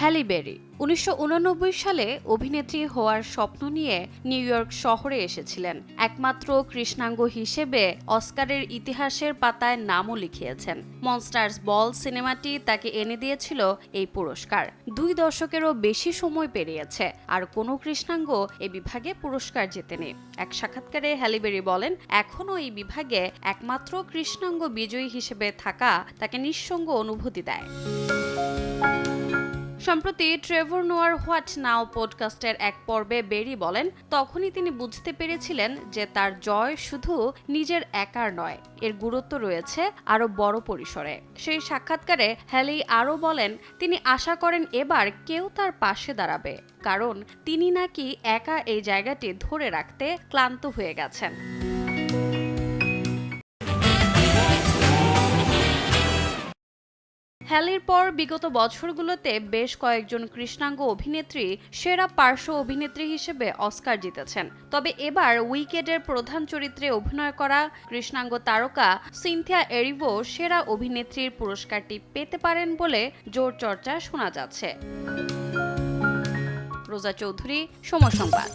Hailey বেরি উনিশশো সালে অভিনেত্রী হওয়ার স্বপ্ন নিয়ে নিউ ইয়র্ক শহরে এসেছিলেন। একমাত্র কৃষ্ণাঙ্গ হিসেবে অস্কারের ইতিহাসের পাতায় নামও লিখিয়েছেন। মনস্টার্স বল সিনেমাটি তাকে এনে দিয়েছিল এই পুরস্কার। দুই দশকেরও বেশি সময় পেরিয়েছে, আর কোনো কৃষ্ণাঙ্গ এই বিভাগে পুরস্কার জেতেনি। এক সাক্ষাৎকারে হ্যালিবেরি বলেন, এখনও এই বিভাগে একমাত্র কৃষ্ণাঙ্গ বিজয়ী হিসেবে থাকা তাকে নিঃসঙ্গ অনুভূতি দেয়। সম্প্রতি ট্রেভর নোয়ার হোয়াট নাও পডকাস্টের এক পর্বে বেরি বলেন, তখনই তিনি বুঝতে পেরেছিলেন যে তার জয় শুধু নিজের একার নয়, এর গুরুত্ব রয়েছে আরও বড় পরিসরে। সেই সাক্ষাৎকারে হ্যালি আরও বলেন, তিনি আশা করেন এবার কেউ তার পাশে দাঁড়াবে, কারণ তিনি নাকি একা এই জায়গাটি ধরে রাখতে ক্লান্ত হয়ে গেছেন। হ্যালির পর বিগত বছরগুলোতে বেশ কয়েকজন কৃষ্ণাঙ্গ অভিনেত্রী, সেরা পার্শ্ব অভিনেত্রী হিসেবে অস্কার জিতেছেন। তবে এবার উইকেডের প্রধান চরিত্রে অভিনয় করা কৃষ্ণাঙ্গ তারকা সিনথিয়া এরিভো সেরা অভিনেত্রীর পুরস্কারটি পেতে পারেন বলে জোর চর্চা শোনা যাচ্ছে। রোজা চৌধুরী সময় সংবাদ।